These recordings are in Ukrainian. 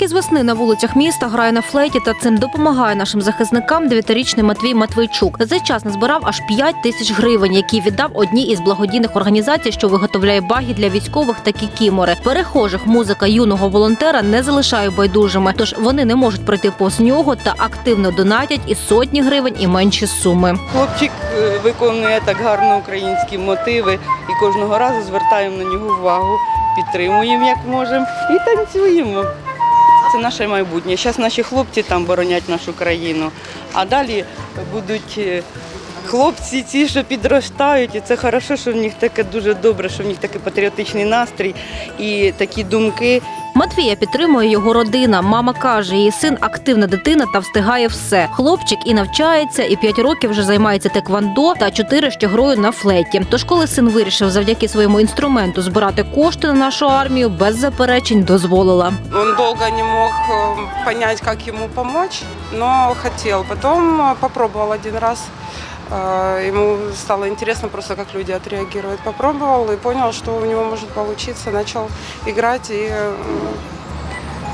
Як із весни на вулицях міста грає на флейті та цим допомагає нашим захисникам дев'ятирічний Матвій Матвійчук. За цей час назбирав аж 5 тисяч гривень, які віддав одній із благодійних організацій, що виготовляє баги для військових та кікімори. Перехожих музика юного волонтера не залишає байдужими, тож вони не можуть пройти повз нього та активно донатять і сотні гривень, і менші суми. Хлопчик е, виконує так гарно українські мотиви і кожного разу звертаємо на нього увагу, підтримуємо як можемо і танцюємо. Це наше майбутнє. Зараз наші хлопці там боронять нашу країну, а далі будуть е, хлопці ці, що підростають. І це хорошо, що в них таке дуже добре, що в них такий патріотичний настрій і такі думки. Матвія підтримує його родина. Мама каже, її син активна дитина та встигає все. Хлопчик і навчається, і 5 років вже займається теквандо та 4 ще грою на флеті. Тож, коли син вирішив завдяки своєму інструменту збирати кошти на нашу армію, без заперечень дозволила. Он долго не мог э, понять, как ему помочь, но хотел. Потом э, один раз. Э, Ему стало интересно просто, как люди отреагируют. Попробовал и понял, что у него может получиться. Начал играть и э,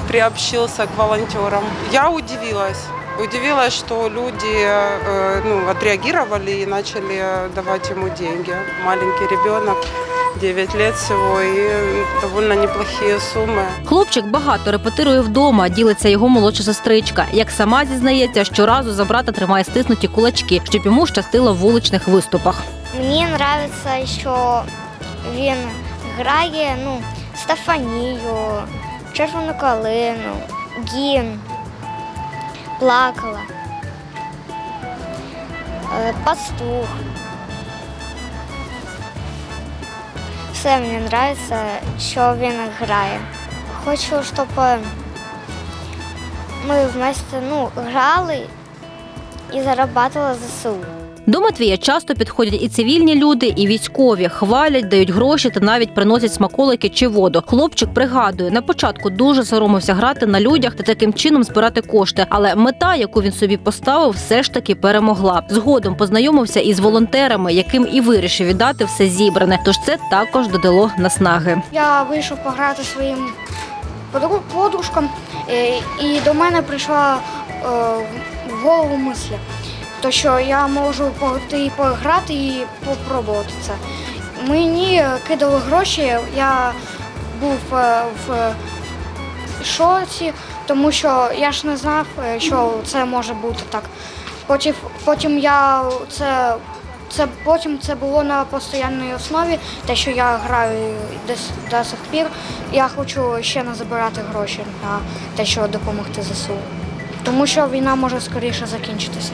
приобщился к волонтерам. Я удивилась. Удивилась, что люди э, ну, отреагировали и начали давать ему деньги. Маленький ребенок, 9 лет всего, и довольно неплохие суммы. Хлопчик багато репетирує вдома, ділиться його молодша сестричка. Як сама зізнається, щоразу за брата тримає стиснуті кулачки, щоб йому щастило в вуличних виступах. Мені подобається, що він грає ну, Стефанію, Червону калину, гімн, плакала, е, пастух. Все мені подобається, що він грає. Хочу, щоб е, ми вместе ну, грали і зарабатували ЗСУ. До Матвія часто підходять і цивільні люди, і військові хвалять, дають гроші та навіть приносять смаколики чи воду. Хлопчик пригадує, на початку дуже соромився грати на людях та таким чином збирати кошти. Але мета, яку він собі поставив, все ж таки перемогла. Згодом познайомився із волонтерами, яким і вирішив віддати все зібране. Тож це також додало наснаги. Я вийшов пограти своїм подру- подружкам, е, і до мене прийшла е, в голову мисль, то що я можу пойти і пограти і попробувати це. Мені кидали гроші, я був е, в шоці, тому що я ж не знав, е, що це може бути так. Потім, потім я це, це потім це було на постійній основі, те, що я граю десь до сих пір. Я хочу ще не забирати гроші на те, що допомогти ЗСУ. Тому що війна може скоріше закінчитися.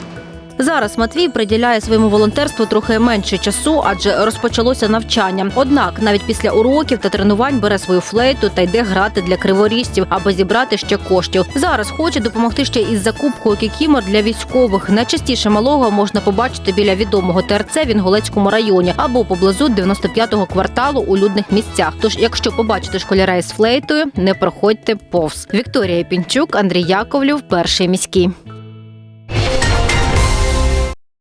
Зараз Матвій приділяє своєму волонтерству трохи менше часу, адже розпочалося навчання. Однак навіть після уроків та тренувань бере свою флейту та йде грати для криворіжців, аби зібрати ще коштів. Зараз хоче допомогти ще із закупкою кікімор для військових. Найчастіше малого можна побачити біля відомого ТРЦ в Інгулецькому районі або поблизу 95-го кварталу у людних місцях. Тож, якщо побачите школяра із флейтою, не проходьте повз. Вікторія Пінчук, Андрій Яковлів, перший міський.